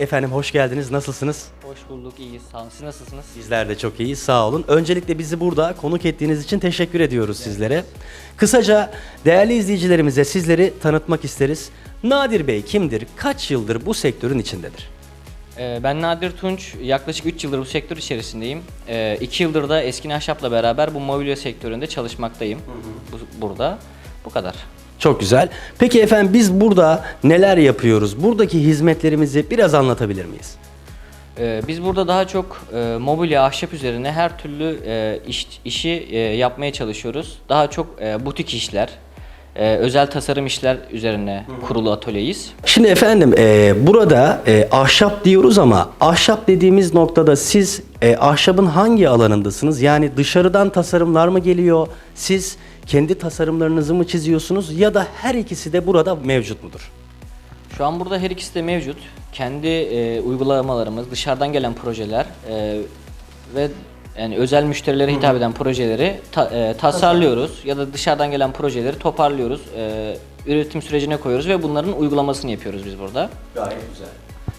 Efendim hoş geldiniz. Nasılsınız? Hoş bulduk, iyiyiz. Sağ olun. Siz nasılsınız? Bizler de çok iyiyiz. Sağ olun. Öncelikle bizi burada konuk ettiğiniz için teşekkür ediyoruz sizlere. Kısaca değerli izleyicilerimize sizleri tanıtmak isteriz. Nadir Bey kimdir? Kaç yıldır bu sektörün içindedir? Ee, ben Nadir Tunç. Yaklaşık 3 yıldır bu sektör içerisindeyim. 2 yıldır da Eskin Ahşap'la beraber bu mobilya sektöründe çalışmaktayım. Bu- burada. Bu kadar. Çok güzel. Peki efendim biz burada neler yapıyoruz? Buradaki hizmetlerimizi biraz anlatabilir miyiz? Ee, biz burada daha çok e, mobilya, ahşap üzerine her türlü e, iş, işi e, yapmaya çalışıyoruz. Daha çok e, butik işler, e, özel tasarım işler üzerine kurulu atölyeyiz. Şimdi efendim e, burada e, ahşap diyoruz ama ahşap dediğimiz noktada siz e, ahşabın hangi alanındasınız? Yani dışarıdan tasarımlar mı geliyor? Siz kendi tasarımlarınızı mı çiziyorsunuz ya da her ikisi de burada mevcut mudur? Şu an burada her ikisi de mevcut. Kendi e, uygulamalarımız, dışarıdan gelen projeler e, ve yani özel müşterilere hitap eden projeleri ta- e, tasarlıyoruz ya da dışarıdan gelen projeleri toparlıyoruz, e, üretim sürecine koyuyoruz ve bunların uygulamasını yapıyoruz biz burada. Gayet güzel.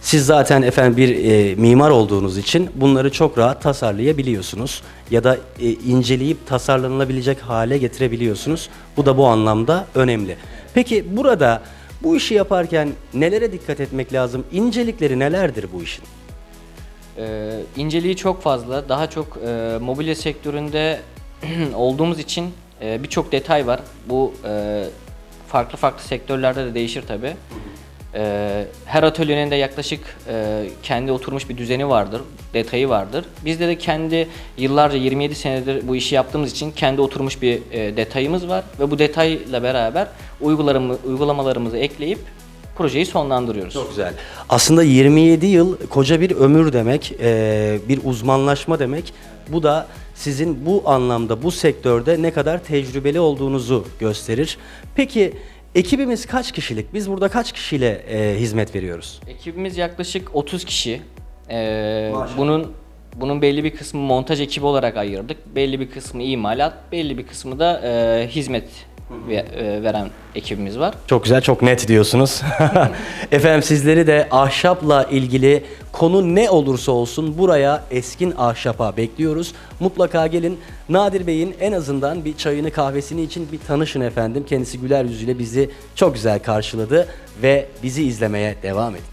Siz zaten efendim bir e, mimar olduğunuz için bunları çok rahat tasarlayabiliyorsunuz ya da e, inceleyip tasarlanılabilecek hale getirebiliyorsunuz. Bu da bu anlamda önemli. Peki burada bu işi yaparken nelere dikkat etmek lazım? İncelikleri nelerdir bu işin? E, inceliği çok fazla, daha çok e, mobilya sektöründe olduğumuz için e, birçok detay var. Bu e, farklı farklı sektörlerde de değişir tabi. her atölyenin de yaklaşık e, kendi oturmuş bir düzeni vardır, detayı vardır. Bizde de kendi yıllarca 27 senedir bu işi yaptığımız için kendi oturmuş bir e, detayımız var ve bu detayla beraber uygulamalarımızı ekleyip projeyi sonlandırıyoruz. Çok güzel. Aslında 27 yıl koca bir ömür demek, eee, bir uzmanlaşma demek. Bu da sizin bu anlamda, bu sektörde ne kadar tecrübeli olduğunuzu gösterir. Peki ekibimiz kaç kişilik? Biz burada kaç kişiyle eee, hizmet veriyoruz? Ekibimiz yaklaşık 30 kişi. Ee, Maşallah. bunun bunun belli bir kısmı montaj ekibi olarak ayırdık. Belli bir kısmı imalat, belli bir kısmı da e, hizmet ve- e, veren ekibimiz var. Çok güzel, çok net diyorsunuz. Efendim sizleri de ahşapla ilgili konu ne olursa olsun buraya Eskin Ahşap'a bekliyoruz. Mutlaka gelin. Nadir Bey'in en azından bir çayını kahvesini için bir tanışın efendim. Kendisi güler yüzüyle bizi çok güzel karşıladı ve bizi izlemeye devam edin.